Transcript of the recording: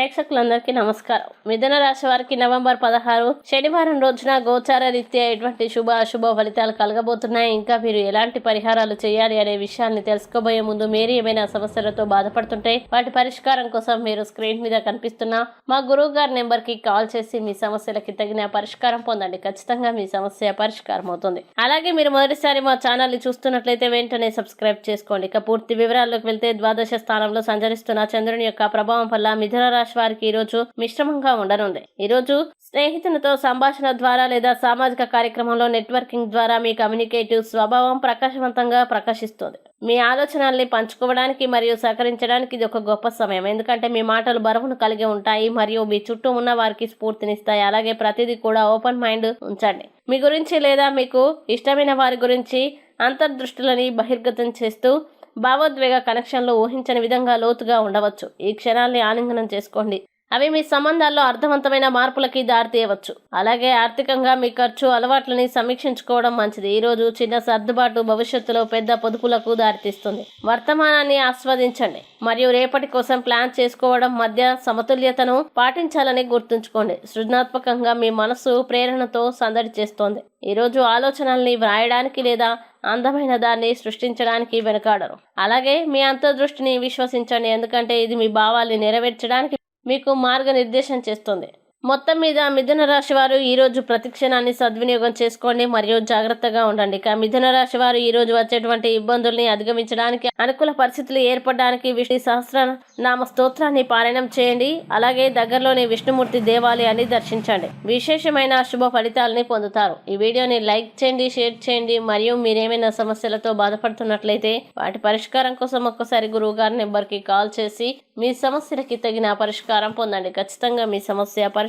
ప్రేక్షకులందరికీ నమస్కారం. మిథున రాశి వారికి నవంబర్ పదహారు శనివారం రోజున గోచార రీత్యా ఎటువంటి శుభ అశుభ ఫలితాలు కలగబోతున్నాయి? ఇంకా మీరు ఎలాంటి పరిహారాలు చేయాలి అనే విషయాన్ని తెలుసుకోబోయే ముందు మీరు ఏమైనా సమస్యలతో బాధపడుతుంటే వాటి పరిష్కారం కోసం మీరు స్క్రీన్ మీద కనిపిస్తున్న మా గురువు గారి నెంబర్కి కాల్ చేసి మీ సమస్యలకి తగిన పరిష్కారం పొందండి. ఖచ్చితంగా మీ సమస్య పరిష్కారం అవుతుంది. అలాగే మీరు మొదటిసారి మా ఛానల్ చూస్తున్నట్లయితే వెంటనే సబ్స్క్రైబ్ చేసుకోండి. ఇక పూర్తి వివరాల్లోకి వెళ్తే ద్వాదశ స్థానంలో సంచరిస్తున్న చంద్రుని యొక్క ప్రభావం వల్ల మిథున రాశి వారికి ఈరోజు రోజు మిశ్రమంగా ఉండనుంది. ఈ రోజు సంభాషణ ద్వారా లేదా సామాజిక కార్యక్రమంలో నెట్వర్కింగ్ ద్వారా మీ కమ్యూనికేటివ్ స్వభావం ప్రకాశవంతంగా ప్రకాశిస్తుంది. మీ ఆలోచనల్ని పంచుకోవడానికి మరియు సహకరించడానికి ఇది ఒక గొప్ప సమయం. ఎందుకంటే మీ మాటలు బరువును కలిగి ఉంటాయి మరియు మీ చుట్టూ ఉన్న వారికి స్ఫూర్తినిస్తాయి. అలాగే ప్రతిదీ కూడా ఓపెన్ మైండ్ ఉంచండి. మీ గురించి లేదా మీకు ఇష్టమైన వారి గురించి అంతర్దృష్టులని బహిర్గతం చేస్తూ భావోద్వేగ కనెక్షన్లు ఊహించని విధంగా లోతుగా ఉండవచ్చు. ఈ క్షణాల్ని ఆలింగనం చేసుకోండి. అవి మీ సంబంధాల్లో అర్థవంతమైన మార్పులకి దారితీయవచ్చు. అలాగే ఆర్థికంగా మీ ఖర్చు అలవాట్లని సమీక్షించుకోవడం మంచిది. ఈ రోజు చిన్న సర్దుబాటు భవిష్యత్తులో పెద్ద పొదుపులకు దారితీస్తుంది. వర్తమానాన్ని ఆస్వాదించండి. మరియు రేపటి కోసం ప్లాన్ చేసుకోవడం మధ్య సమతుల్యతను పాటించాలని గుర్తుంచుకోండి. సృజనాత్మకంగా మీ మనసు ప్రేరణతో సందడి చేస్తోంది. ఈరోజు ఆలోచనల్ని వ్రాయడానికి లేదా అందమైన దాన్ని సృష్టించడానికి వెనుకాడరు. అలాగే మీ అంతర్దృష్టిని విశ్వసించండి. ఎందుకంటే ఇది మీ భావాల్ని నెరవేర్చడానికి మీకు మార్గనిర్దేశం చేస్తుంది. మొత్తం మీద మిథున రాశి వారు ఈరోజు ప్రతిక్షణాన్ని సద్వినియోగం చేసుకోండి మరియు జాగ్రత్తగా ఉండండి. ఇక మిథున రాశి వారు ఈరోజు వచ్చేటువంటి ఇబ్బందుల్ని అధిగమించడానికి అనుకూల పరిస్థితులు ఏర్పడడానికి విష్ణు సహస్ర నామ స్తోత్రాన్ని పారాయణం చేయండి. అలాగే దగ్గరలోని విష్ణుమూర్తి దేవాలయాన్ని దర్శించండి. విశేషమైన శుభ ఫలితాలని పొందుతారు. ఈ వీడియోని లైక్ చేయండి షేర్ చేయండి. మరియు మీరేమైనా సమస్యలతో బాధపడుతున్నట్లయితే వాటి పరిష్కారం కోసం ఒక్కసారి గురువు గారి నెంబర్కి కాల్ చేసి మీ సమస్యలకి తగిన పరిష్కారం పొందండి. ఖచ్చితంగా మీ సమస్య పరిష్కారం